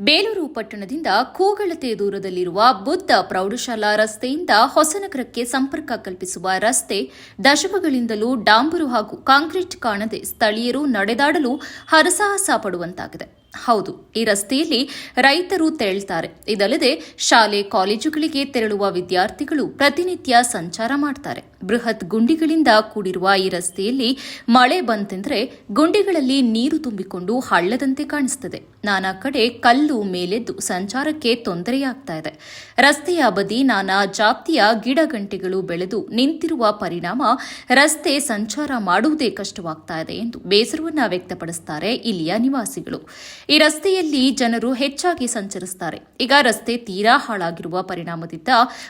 ಬೇಲೂರು ಪಟ್ಟಣದಿಂದ ಕೂಗಳತೆ ದೂರದಲ್ಲಿರುವ ಬುದ್ಧ ಪ್ರೌಢಶಾಲಾ ರಸ್ತೆಯಿಂದ ಹೊಸನಗರಕ್ಕೆ ಸಂಪರ್ಕ ಕಲ್ಪಿಸುವ ರಸ್ತೆ ದಶಕಗಳಿಂದಲೂ ಡಾಂಬರು ಹಾಗೂ ಕಾಂಕ್ರೀಟ್ ಕಾಣದೆ ಸ್ಥಳೀಯರು ನಡೆದಾಡಲು ಹರಸಾಹಸ ಪಡುವಂತಾಗಿದೆ. ಹೌದು, ಈ ರಸ್ತೆಯಲ್ಲಿ ರೈತರು ತೆರಳ್ತಾರೆ. ಇದಲ್ಲದೆ, ಶಾಲೆ, ಕಾಲೇಜುಗಳಿಗೆ ತೆರಳುವ ವಿದ್ಯಾರ್ಥಿಗಳು ಪ್ರತಿನಿತ್ಯ ಸಂಚಾರ ಮಾಡ್ತಾರೆ. ಬೃಹತ್ ಗುಂಡಿಗಳಿಂದ ಕೂಡಿರುವ ಈ ರಸ್ತೆಯಲ್ಲಿ ಮಳೆ ಬಂತೆಂದರೆ ಗುಂಡಿಗಳಲ್ಲಿ ನೀರು ತುಂಬಿಕೊಂಡು ಹಳ್ಳದಂತೆ ಕಾಣಿಸುತ್ತದೆ ನಾನಾ ಕಡೆ ಕಲ್ಲು ಮೇಲೆದ್ದು ಸಂಚಾರಕ್ಕೆ ತೊಂದರೆಯಾಗ್ತಾ ಇದೆ. ರಸ್ತೆಯ ಬದಿ ನಾನಾ ಜಾತಿಯ ಗಿಡಗಂಟೆಗಳು ಬೆಳೆದು ನಿಂತಿರುವ ಪರಿಣಾಮ ರಸ್ತೆ ಸಂಚಾರ ಮಾಡುವುದೇ ಕಷ್ಟವಾಗ್ತಾ ಇದೆ ಎಂದು ಬೇಸರವನ್ನ ವ್ಯಕ್ತಪಡಿಸುತ್ತಾರೆ ಇಲ್ಲಿಯ ನಿವಾಸಿಗಳು. ಈ ರಸ್ತೆಯಲ್ಲಿ ಜನರು ಹೆಚ್ಚಾಗಿ ಸಂಚರಿಸುತ್ತಾರೆ ಈಗ ರಸ್ತೆ ತೀರಾ ಹಾಳಾಗಿರುವ ಪರಿಣಾಮದಿಂದ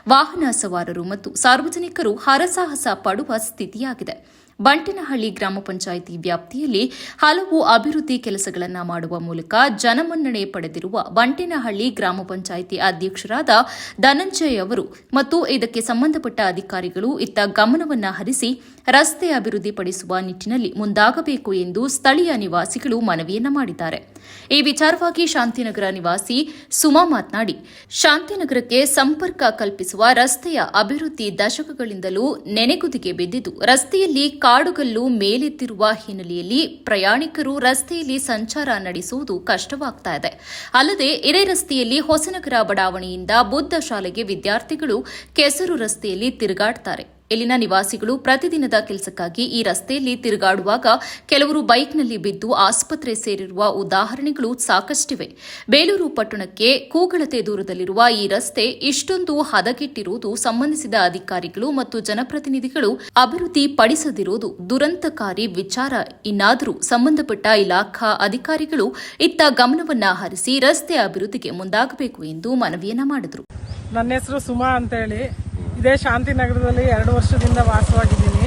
ವಾಹನ ಸವಾರರು ಮತ್ತು ಸಾರ್ವಜನಿಕರು ಹರಸಾಹಸ ಪಡುವ ಸ್ಥಿತಿಯಾಗಿದೆ. ಬಂಟಿನಹಳ್ಳಿ ಗ್ರಾಮ ಪಂಚಾಯಿತಿ ವ್ಯಾಪ್ತಿಯಲ್ಲಿ ಹಲವು ಅಭಿವೃದ್ಧಿ ಕೆಲಸಗಳನ್ನು ಮಾಡುವ ಮೂಲಕ ಜನಮನ್ನಣೆ ಪಡೆದಿರುವ ಬಂಟಿನಹಳ್ಳಿ ಗ್ರಾಮ ಪಂಚಾಯಿತಿ ಅಧ್ಯಕ್ಷರಾದ ಧನಂಜಯ್ ಅವರು ಮತ್ತು ಇದಕ್ಕೆ ಸಂಬಂಧಪಟ್ಟ ಅಧಿಕಾರಿಗಳು ಇತ್ತ ಗಮನವನ್ನು ಹರಿಸಿ ರಸ್ತೆ ಅಭಿವೃದ್ಧಿಪಡಿಸುವ ನಿಟ್ಟಿನಲ್ಲಿ ಮುಂದಾಗಬೇಕು ಎಂದು ಸ್ಥಳೀಯ ನಿವಾಸಿಗಳು ಮನವಿಯನ್ನ ಮಾಡಿದ್ದಾರೆ. ಈ ವಿಚಾರವಾಗಿ ಶಾಂತಿನಗರ ನಿವಾಸಿ ಸುಮಾ ಮಾತನಾಡಿ, ಶಾಂತಿನಗರಕ್ಕೆ ಸಂಪರ್ಕ ಕಲ್ಪಿಸುವ ರಸ್ತೆಯ ಅಭಿವೃದ್ಧಿ ದಶಕಗಳಿಂದಲೂ ನೆನೆಗುದಿಗೆ ಬಿದ್ದಿದ್ದು, ರಸ್ತೆಯಲ್ಲಿ ಕಾಡುಗಲ್ಲು ಮೇಲೆತ್ತಿರುವ ಹಿನ್ನೆಲೆಯಲ್ಲಿ ಪ್ರಯಾಣಿಕರು ರಸ್ತೆಯಲ್ಲಿ ಸಂಚಾರ ನಡೆಸುವುದು ಕಷ್ಟವಾಗ್ತಾ ಇದೆ. ಅಲ್ಲದೆ ಇದೇ ರಸ್ತೆಯಲ್ಲಿ ಹೊಸನಗರ ಬಡಾವಣೆಯಿಂದ ಬುದ್ಧ ಶಾಲೆಗೆ ವಿದ್ಯಾರ್ಥಿಗಳು ಕೆಸರು ರಸ್ತೆಯಲ್ಲಿ ತಿರುಗಾಡ್ತಾರೆ. ಇಲ್ಲಿನ ನಿವಾಸಿಗಳು ಪ್ರತಿದಿನದ ಕೆಲಸಕ್ಕಾಗಿ ಈ ರಸ್ತೆಯಲ್ಲಿ ತಿರುಗಾಡುವಾಗ ಕೆಲವರು ಬೈಕ್ನಲ್ಲಿ ಬಿದ್ದು ಆಸ್ಪತ್ರೆ ಸೇರಿರುವ ಉದಾಹರಣೆಗಳು ಸಾಕಷ್ಟಿವೆ. ಬೇಲೂರು ಪಟ್ಟಣಕ್ಕೆ ಕೂಗಳತೆ ದೂರದಲ್ಲಿರುವ ಈ ರಸ್ತೆ ಇಷ್ಟೊಂದು ಹದಗೆಟ್ಟಿರುವುದು ಸಂಬಂಧಿಸಿದ ಅಧಿಕಾರಿಗಳು ಮತ್ತು ಜನಪ್ರತಿನಿಧಿಗಳು ಅಭಿವೃದ್ಧಿಪಡಿಸದಿರುವುದು ದುರಂತಕಾರಿ ವಿಚಾರ. ಇನ್ನಾದರೂ ಸಂಬಂಧಪಟ್ಟ ಇಲಾಖಾ ಅಧಿಕಾರಿಗಳು ಇತ್ತ ಗಮನವನ್ನ ಹರಿಸಿ ರಸ್ತೆ ಅಭಿವೃದ್ಧಿಗೆ ಮುಂದಾಗಬೇಕು ಎಂದು ಮನವಿಯನ್ನ ಮಾಡಿದರು. ನನ್ನ ಹೆಸರು ಸುಮಾ ಅಂತೇಳಿ. ಇದೇ ಶಾಂತಿನಗರದಲ್ಲಿ ಎರಡು ವರ್ಷದಿಂದ ವಾಸವಾಗಿದ್ದೀನಿ.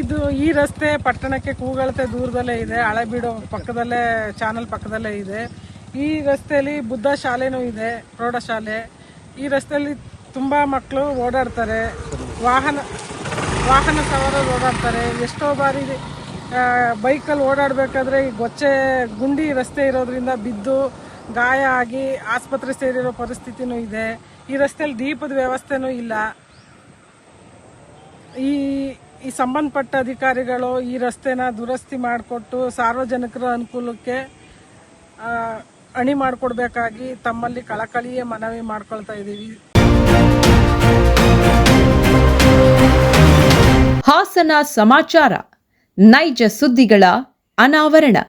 ಇದು ಈ ರಸ್ತೆ ಪಟ್ಟಣಕ್ಕೆ ಕೂಗಳತೆ ದೂರದಲ್ಲೇ ಇದೆ. ಹಳೆಬೀಡು ಪಕ್ಕದಲ್ಲೇ, ಚಾನಲ್ ಪಕ್ಕದಲ್ಲೇ ಇದೆ. ಈ ರಸ್ತೆಯಲ್ಲಿ ಬುದ್ಧ ಶಾಲೆನೂ ಇದೆ ಪ್ರೌಢಶಾಲೆ ಈ ರಸ್ತೆಯಲ್ಲಿ ತುಂಬ ಮಕ್ಕಳು ಓಡಾಡ್ತಾರೆ. ವಾಹನ ವಾಹನ ಸವಾರರು ಓಡಾಡ್ತಾರೆ. ಎಷ್ಟೋ ಬಾರಿ ಬೈಕಲ್ಲಿ ಓಡಾಡಬೇಕಾದ್ರೆ ಈ ಗೊಚ್ಚೆ ಗುಂಡಿ ರಸ್ತೆ ಇರೋದ್ರಿಂದ ಬಿದ್ದು ಗಾಯ ಆಗಿ ಆಸ್ಪತ್ರೆ ಸೇರಿರೋ ಪರಿಸ್ಥಿತಿನೂ ಇದೆ. ಈ ರಸ್ತೆಯಲ್ಲಿ ದೀಪದ ವ್ಯವಸ್ಥೆನೂ ಇಲ್ಲ. ಈ ಈ ಸಂಬಂಧಪಟ್ಟ ಅಧಿಕಾರಿಗಳು ಈ ರಸ್ತೆನ ದುರಸ್ತಿ ಮಾಡಿಕೊಟ್ಟು ಸಾರ್ವಜನಿಕರ ಅನುಕೂಲಕ್ಕೆ ಅಣಿ ಮಾಡಿಕೊಡ್ಬೇಕಾಗಿ ತಮ್ಮಲ್ಲಿ ಕಳಕಳಿಯೇ ಮನವಿ ಮಾಡ್ಕೊಳ್ತಾ ಇದ್ದೀವಿ. ಹಾಸನ ಸಮಾಚಾರ. ನೈಜ ಸುದ್ದಿಗಳ ಅನಾವರಣ.